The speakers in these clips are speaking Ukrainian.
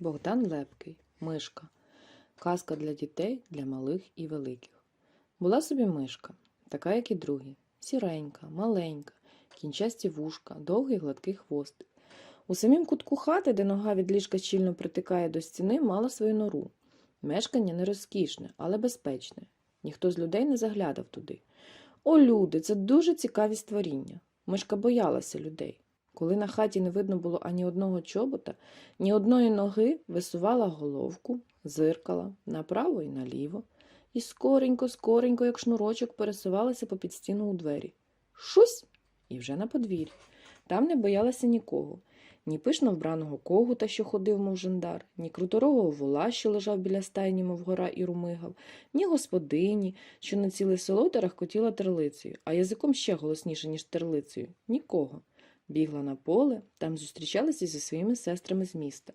Богдан Лепкий, Мишка. Казка для дітей, для малих і великих. Була собі мишка, така, як і другі, сіренька, маленька, кінчасті вушка, довгий гладкий хвостик. У самім кутку хати, де нога від ліжка щільно притикає до стіни, мала свою нору. Мешкання не розкішне, але безпечне. Ніхто з людей не заглядав туди. О, люди, це дуже цікаві створіння. Мишка боялася людей. Коли на хаті не видно було ані одного чобота, ні одної ноги висувала головку, зиркала направо і наліво, і скоренько, скоренько, як шнурочок, пересувалася попід стіну у двері. Шусь! І вже на подвір'ї. Там не боялася нікого. Ні пишно вбраного когута, що ходив, мов жандар, ні круторогого вола, що лежав біля стайні, мов гора і румигав, ні господині, що на ціле село терехкотіла терлицею, а язиком ще голосніше, ніж терлицею. Нікого. Бігла на поле, там зустрічалася зі своїми сестрами з міста.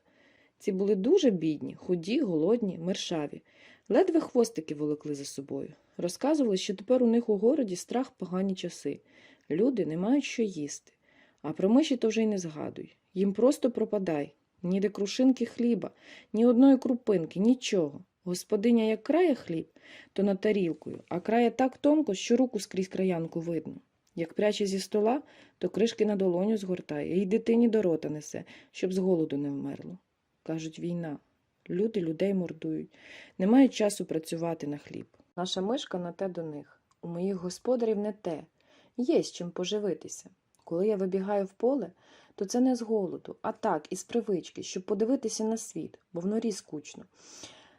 Ці були дуже бідні, худі, голодні, мершаві. Ледве хвостики волокли за собою. Розказували, що тепер у них у городі страх погані часи. Люди не мають що їсти. А про миші то вже й не згадуй. Їм просто пропадай. Ніде крушинки хліба, ні одної крупинки, нічого. Господиня як крає хліб, то над тарілкою, а крає так тонко, що руку скрізь краянку видно. Як пряче зі стола, то кришки на долоню згортає і дитині до рота несе, щоб з голоду не вмерло. Кажуть, війна. Люди людей мордують, не мають часу працювати на хліб. Наша мишка на те до них. У моїх господарів не те. Є з чим поживитися. Коли я вибігаю в поле, то це не з голоду, а так, із привички, щоб подивитися на світ, бо в норі скучно.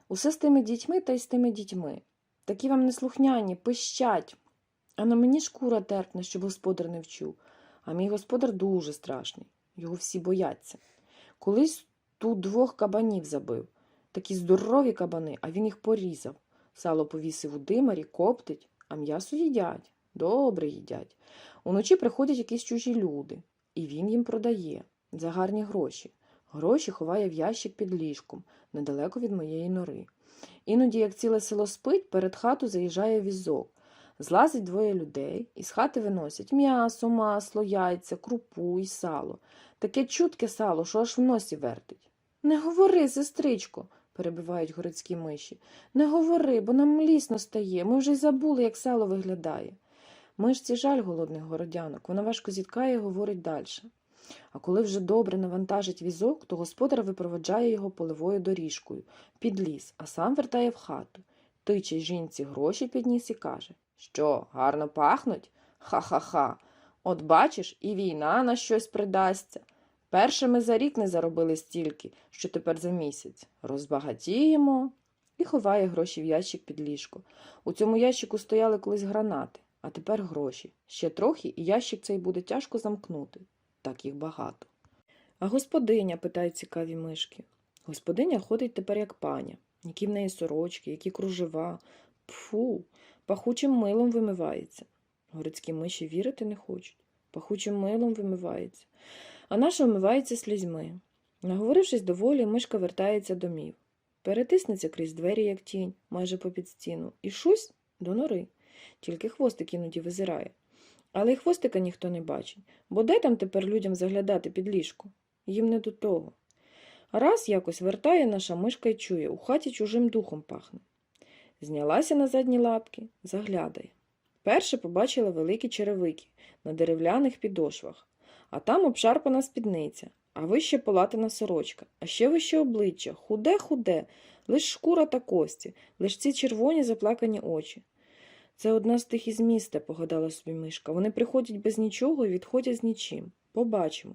Усе з тими дітьми та й з тими дітьми. Такі вам неслухняні, пищать. А на мені шкура терпне, щоб господар не вчув. А мій господар дуже страшний. Його всі бояться. Колись тут двох кабанів забив. Такі здорові кабани, а він їх порізав. Сало повісив у димарі, коптить, а м'ясо їдять. Добре їдять. Уночі приходять якісь чужі люди, і він їм продає за гарні гроші. Гроші ховає в ящик під ліжком, недалеко від моєї нори. Іноді, як ціле село спить, перед хату заїжджає візок. Злазить двоє людей, і з хати виносять м'ясо, масло, яйця, крупу і сало. Таке чутке сало, що аж в носі вертить. Не говори, сестричко, перебивають городські миші. Не говори, бо нам млісно стає. Ми вже й забули, як сало виглядає. Мишці жаль голодних городянок, вона важко зіткає і говорить далі. А коли вже добре навантажить візок, то господар випроводжає його поливою доріжкою під ліс, а сам вертає в хату. Тиче жінці гроші підніс і каже Що, гарно пахнуть? Ха-ха-ха. От бачиш, і війна на щось придасться. Перше ми за рік не заробили стільки, що тепер за місяць. Розбагатіємо і ховає гроші в ящик під ліжко. У цьому ящику стояли колись гранати, а тепер гроші. Ще трохи, і ящик цей буде тяжко замкнути. Так їх багато. А господиня, питають цікаві мишки. Господиня ходить тепер як паня, які в неї сорочки, які кружева. Пфу, пахучим милом вимивається. Городські миші вірити не хочуть. Пахучим милом вимивається. А наша вмивається слізьми. Наговорившись доволі, мишка вертається домів. Перетиснеться крізь двері, як тінь, майже попід стіну, і шусь до нори. Тільки хвостик іноді визирає. Але й хвостика ніхто не бачить, бо де там тепер людям заглядати під ліжко? Їм не до того. Раз якось вертає наша мишка й чує, у хаті чужим духом пахне. Знялася на задні лапки, заглядає. Перше побачила великі черевики на дерев'яних підошвах, а там обшарпана спідниця, а вище полатана сорочка, а ще вище обличчя, худе-худе, лиш шкура та кості, лиш ці червоні заплакані очі. Це одна з тих із міста, погадала собі мишка. Вони приходять без нічого і відходять з нічим. Побачимо.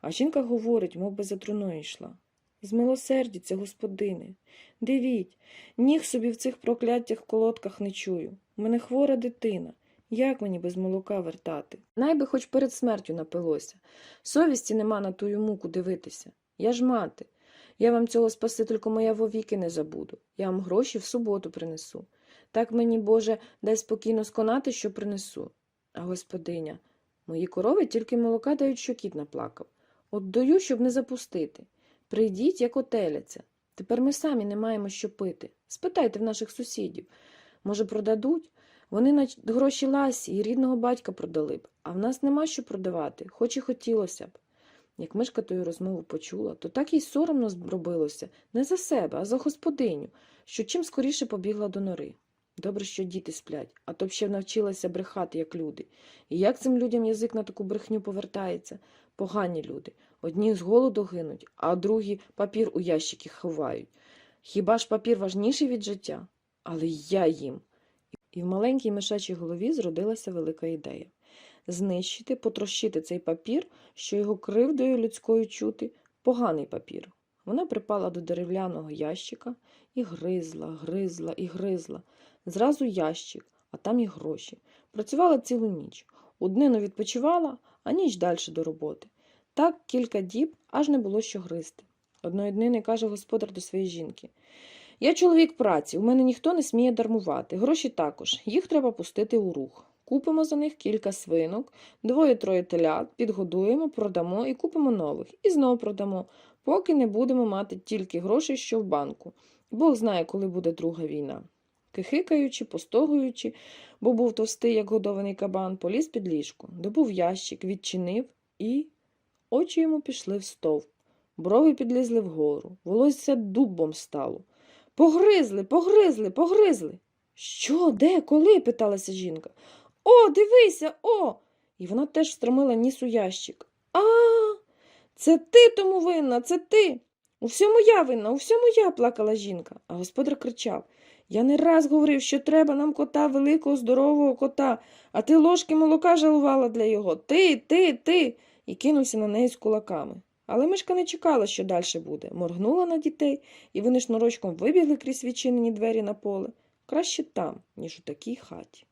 А жінка говорить, мов би за труною йшла. Змилосердіться, господине. Дивіть, ніг собі в цих прокляттях колодках не чую. У мене хвора дитина. Як мені без молока вертати? Найби хоч перед смертю напилося. Совісті нема на тую муку дивитися. Я ж мати. Я вам цього спасителько моя вовіки не забуду. Я вам гроші в суботу принесу. Так мені, Боже, дай спокійно сконати, що принесу. А господиня, мої корови тільки молока дають, що кіт наплакав. От даю, щоб не запустити. Прийдіть, як отеляться. Тепер ми самі не маємо що пити. Спитайте в наших сусідів. Може, продадуть? Вони на гроші ласі і рідного батька продали б, а в нас нема що продавати, хоч і хотілося б. Як мишка тою розмову почула, то так їй соромно зробилося не за себе, а за господиню, що чим скоріше побігла до нори. Добре, що діти сплять, а то б ще навчилася брехати, як люди. І як цим людям язик на таку брехню повертається? Погані люди. Одні з голоду гинуть, а другі папір у ящики ховають. Хіба ж папір важніший від життя? Але я їм. І в маленькій мишачій голові зродилася велика ідея знищити, потрощити цей папір, що його кривдою людською чути, поганий папір. Вона припала до дерев'яного ящика і гризла, гризла і гризла. Зразу ящик, а там і гроші. Працювала цілу ніч. У днину відпочивала, а ніч далі до роботи. Так кілька діб аж не було що гризти. Одної днини каже господар до своєї жінки. Я чоловік праці, у мене ніхто не сміє дармувати. Гроші також, їх треба пустити у рух. Купимо за них кілька свинок, двоє-троє телят, підгодуємо, продамо і купимо нових, і знову продамо, поки не будемо мати тільки грошей, що в банку. Бог знає, коли буде друга війна. Кихикаючи, постогуючи, бо був товстий, як годований кабан, поліз під ліжко, добув ящик, відчинив і. Очі йому пішли в стовп. Брови підлізли вгору, волосся дубом стало. Погризли, погризли, погризли. Що, де, коли? питалася жінка. О, дивися, о. І вона теж встромила ніс у ящик. А, це ти тому винна, це ти. У всьому я винна, у всьому я, плакала жінка. А господар кричав Я не раз говорив, що треба нам кота, великого, здорового кота, а ти ложки молока жалувала для його. Ти, ти, ти. І кинувся на неї з кулаками. Але мишка не чекала, що далі буде. Моргнула на дітей, і вони шнурочком вибігли крізь відчинені двері на поле. Краще там, ніж у такій хаті.